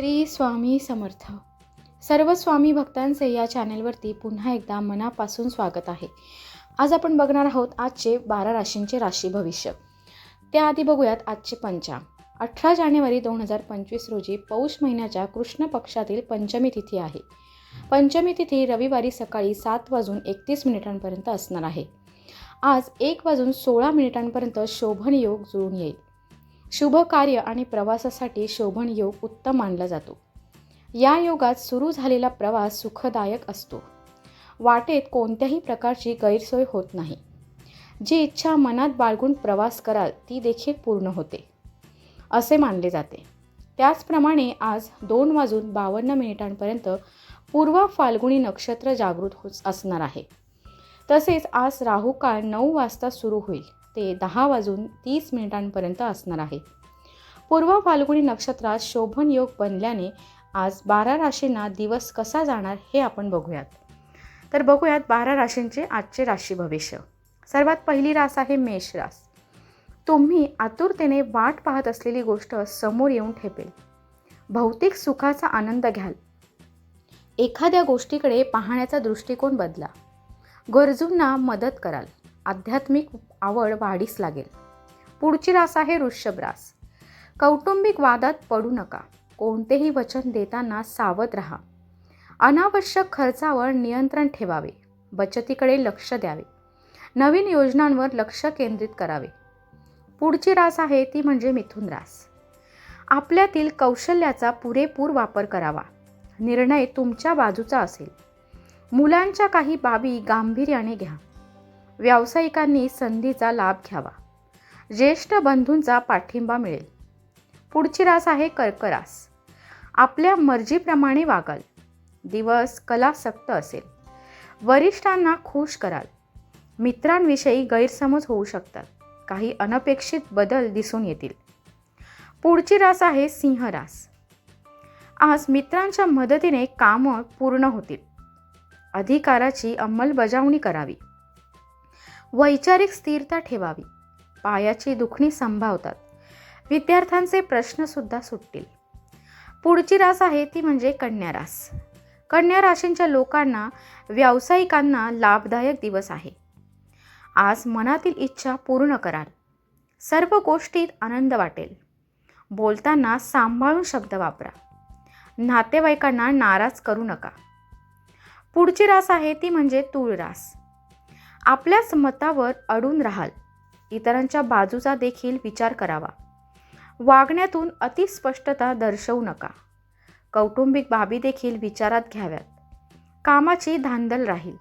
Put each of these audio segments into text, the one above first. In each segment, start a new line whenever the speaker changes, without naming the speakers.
श्री स्वामी समर्थ. सर्व स्वामी भक्तांचे या चॅनेलवरती पुन्हा एकदा मनापासून स्वागत आहे. आज आपण बघणार आहोत आजचे बारा राशींचे राशी भविष्य. त्याआधी बघूयात आजचे पंचांग अठरा जानेवारी दोन हजार पंचवीस रोजी पौष महिन्याच्या कृष्ण पक्षातील पंचमी तिथी आहे. पंचमी तिथी रविवारी सकाळी सात वाजून एकतीस मिनिटांपर्यंत असणार आहे. आज एक वाजून सोळा मिनिटांपर्यंत शोभन योग जुळून येईल. शुभ कार्य आणि प्रवासासाठी शोभन योग उत्तम मानला जातो. या योगात सुरू झालेला प्रवास सुखदायक असतो. वाटेत कोणत्याही प्रकारची गैरसोय होत नाही. जी इच्छा मनात बाळगून प्रवास कराल ती देखील पूर्ण होते. असे मानले जाते. त्याचप्रमाणे आज दोन वाजून बावन्न मिनिटांपर्यंत पूर्व फाल्गुणी नक्षत्र जागृत होत असणार आहे. तसेच आज राहू काळ नऊ वाजता सुरू होईल. ते दहा वाजून तीस मिनिटांपर्यंत असणार आहे. पूर्व फाल्गुनी नक्षत्रात शोभन योग बनल्याने आज बारा राशींना दिवस कसा जाणार हे आपण बघूयात. तर बघूयात बारा राशींचे आजचे राशी भविष्य. सर्वात पहिली रास आहे मेष रास. तुम्ही आतुरतेने वाट पाहत असलेली गोष्ट समोर येऊन ठेपेल. भौतिक सुखाचा आनंद घ्याल. एखाद्या गोष्टीकडे पाहण्याचा दृष्टिकोन बदला. गरजूंना मदत कराल. आध्यात्मिक आवड वाढीस लागेल. पुढची रास आहे वृषभ रास. कौटुंबिक वादात पडू नका. कोणतेही वचन देताना सावध राहा. अनावश्यक खर्चावर नियंत्रण ठेवावे. बचतीकडे लक्ष द्यावे. नवीन योजनांवर लक्ष केंद्रित करावे. पुढची रास आहे ती म्हणजे मिथुन रास. आपल्यातील कौशल्याचा पुरेपूर वापर करावा. निर्णय तुमच्या बाजूचा असेल. मुलांच्या काही बाबी गांभीर्याने घ्या. व्यावसायिकांनी संधीचा लाभ घ्यावा. ज्येष्ठ बंधूंचा पाठिंबा मिळेल. पुढची रास आहे कर्करास. आपल्या मर्जीप्रमाणे वागाल. दिवस कलासक्त असेल. वरिष्ठांना खुश कराल. मित्रांविषयी गैरसमज होऊ शकतात. काही अनपेक्षित बदल दिसून येतील. पुढची रास आहे सिंह रास आज मित्रांच्या मदतीने कामं पूर्ण होतील. अधिकाराची अंमलबजावणी करावी. वैचारिक स्थिरता ठेवावी. पायाची दुखणी संभावतात. विद्यार्थ्यांचे प्रश्नसुद्धा सुटतील. पुढची रास आहे ती म्हणजे कन्या रास. कन्या राशींच्या लोकांना व्यावसायिकांना लाभदायक दिवस आहे. आज मनातील इच्छा पूर्ण कराल. सर्व गोष्टीत आनंद वाटेल. बोलताना सांभाळून शब्द वापरा. नातेवाईकांना नाराज करू नका. पुढची रास आहे ती म्हणजे तूळ रास आपल्याच मतावर अडून राहाल. इतरांच्या बाजूचा देखील विचार करावा. वागण्यातून अतिस्पष्टता दर्शवू नका. कौटुंबिक बाबी देखील विचारात घ्याव्यात. कामाची धांदल राहील.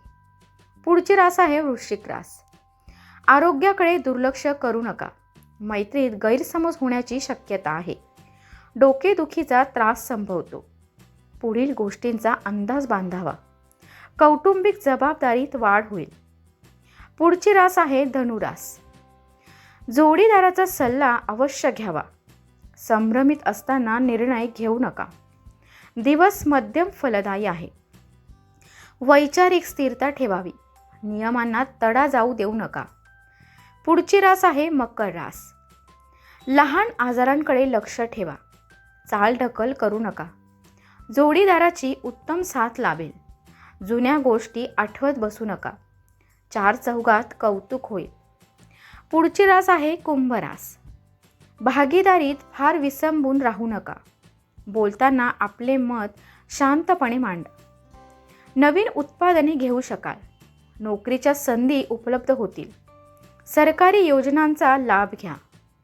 पुढची रास आहे वृश्चिक रास. आरोग्याकडे दुर्लक्ष करू नका. मैत्रीत गैरसमज होण्याची शक्यता आहे. डोकेदुखीचा त्रास संभवतो. पुढील गोष्टींचा अंदाज बांधावा. कौटुंबिक जबाबदारीत वाढ होईल. पुढची रास आहे धनुरास. जोडीदाराचा सल्ला अवश्य घ्यावा. संभ्रमित असताना निर्णय घेऊ नका. दिवस मध्यम फलदायी आहे. वैचारिक स्थिरता ठेवावी. नियमांना तडा जाऊ देऊ नका. पुढची रास आहे मकर रास. लहान आजारांकडे लक्ष ठेवा. चालढकल करू नका. जोडीदाराची उत्तम साथ लाभेल. जुन्या गोष्टी आठवत बसू नका. चार चौघात कौतुक होईल. पुढची रास आहे कुंभरास भागीदारीत फार विसंबून राहू नका. बोलताना आपले मत शांतपणे मांडा. नवीन उत्पादने घेऊ शकाल. नोकरीच्या संधी उपलब्ध होतील. सरकारी योजनांचा लाभ घ्या.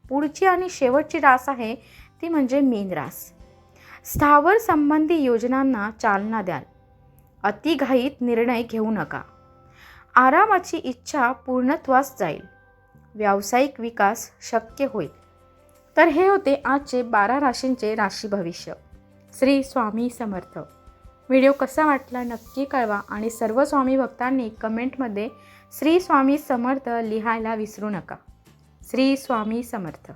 पुढची आणि शेवटची रास आहे ती म्हणजे मीन रास. स्थावर संबंधी योजनांना चालना द्याल. अतिघाईत निर्णय घेऊ नका. आरामाची इच्छा पूर्णत्वास जाईल. व्यावसायिक विकास शक्य होईल. तर हे होते आजचे बारा राशींचे राशी भविष्य. श्री स्वामी समर्थ. व्हिडिओ कसा वाटला नक्की कळवा आणि सर्व स्वामी भक्तांनी कमेंटमध्ये श्री स्वामी समर्थ लिहायला विसरू नका. श्री स्वामी समर्थ.